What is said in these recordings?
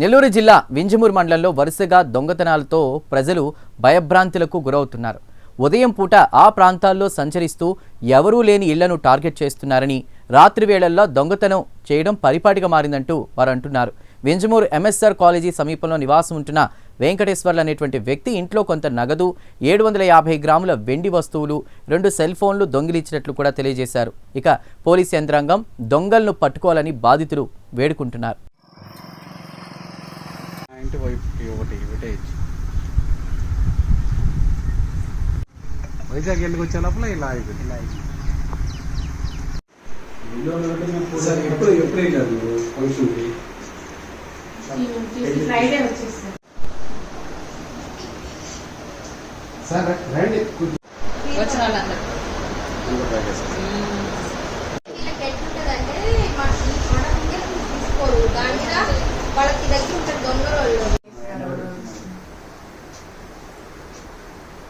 నెల్లూరు జిల్లా వింజమూరు మండలంలో వరుసగా దొంగతనాలతో ప్రజలు భయభ్రాంతులకు గురవుతున్నారు. ఉదయం పూట ఆ ప్రాంతాల్లో సంచరిస్తూ ఎవరూ లేని ఇళ్ళను టార్గెట్ చేస్తున్నారని రాత్రి వేళల్లో దొంగతనం చేయడం పరిపాటిగా మారిందంటూ వారు అంటున్నారు వింజమూరు ఎంఎస్ఆర్ కాలేజీ సమీపంలో నివాసం ఉంటున్న వెంకటేశ్వర్లు అనేటువంటి వ్యక్తి ఇంట్లో కొంత నగదు ఏడు వందల యాభై గ్రాముల వెండి వస్తువులు రెండు సెల్ ఫోన్లు దొంగిలించినట్లు కూడా తెలియజేశారు. ఇక పోలీస్ యంత్రాంగం దొంగలను పట్టుకోవాలని బాధితులు వేడుకుంటున్నారు. ఇంటి వైపుకి ఒకటి విటేజ్ వైజాగ్ వెళ్ళి వచ్చే లోపల? ఇలా అయిపోయింది. ఇలా సార్ ఎప్పుడు ఎప్పుడు వెళ్ళారు ఫంక్షన్కి? సార్ రండి వచ్చిన వాళ్ళందరూ.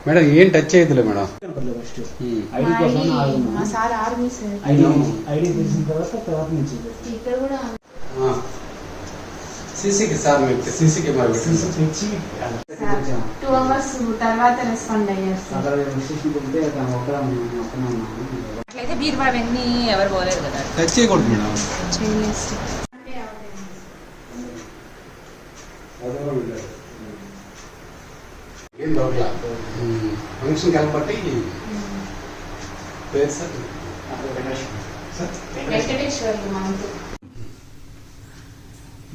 మేడం ఏం టచ్ చేయదులే మేడం. ఐడి కోసం ఆగున్నాం. మా sir army sir. ID ID తెలిసిన తర్వాత తర్వాత నుంచి ఇక్కడ కూడా సీసీకి సార్ మీకు సీసీ కెమెరా పెట్టింది తెచ్చి టూ అవర్స్ తర్వాత రెస్పాండ్ అయ్యారు సార్. స్టేషన్కి వెళ్తే తను ఒక్కడ ఒక్కనే ఉన్నాను అట్లయితే బీరువా అవన్నీ ఎవరు పోలేదు కదా. టచ్ చేయకూడదు మేడం. ఏం దొరకలా ఫంక్షన్ కాబట్టి పేరు సార్? వెంకటేశ్వర్లు మనకు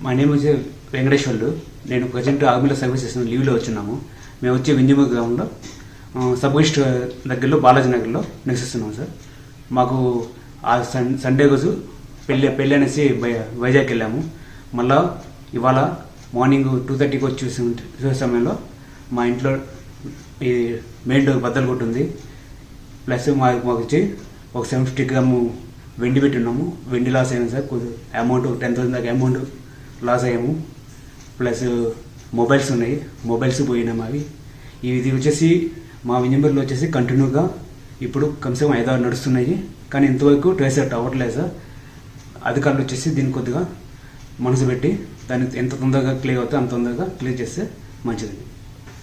మా నేమ్ వచ్చి వెంకటేశ్వర్లు నేను ప్రజెంట్ ఆర్మీలో సర్వీస్ చేస్తున్న లీవ్లో వచ్చున్నాము మేము వచ్చి వింజమూరు గ్రామంలో సబ్ ఈస్ట్ దగ్గరలో బాలాజీ నగర్లో నివసిస్తున్నాం సార్. మాకు ఆ సన్ సండే రోజు పెళ్ళి పెళ్ళి అనేసి వైజాగ్ వెళ్ళాము. మళ్ళా ఇవాళ మార్నింగ్ టూ థర్టీకి వచ్చి చూసే చూసే సమయంలో మా ఇంట్లో ఈ మెయిన్ డోర్ బద్దలు కొట్టుంది. ప్లస్ మాకు మాకు వచ్చి ఒక సెవెన్ ఫిఫ్టీ గ్రాము వెండి పెట్టి ఉన్నాము వెండి లాస్ అయ్యాము సార్. కొద్దిగా అమౌంట్ టెన్ థౌసండ్ దాకా అమౌంట్ లాస్ అయ్యాము. ప్లస్ మొబైల్స్ ఉన్నాయి. మొబైల్స్ పోయినాము అవి ఇది వచ్చేసి మా వింజంబర్లో వచ్చేసి కంటిన్యూగా ఇప్పుడు కనీసం ఆరు నడుస్తున్నాయి. కానీ ఇంతవరకు ట్రేస్ అవుట్ అవ్వట్లేదు సార్. అధికారులు వచ్చేసి దీన్ని కొద్దిగా మనసు పెట్టి దాన్ని ఎంత తొందరగా క్లియర్ అవుతుందో అంత తొందరగా క్లియర్ చేస్తే మంచిది.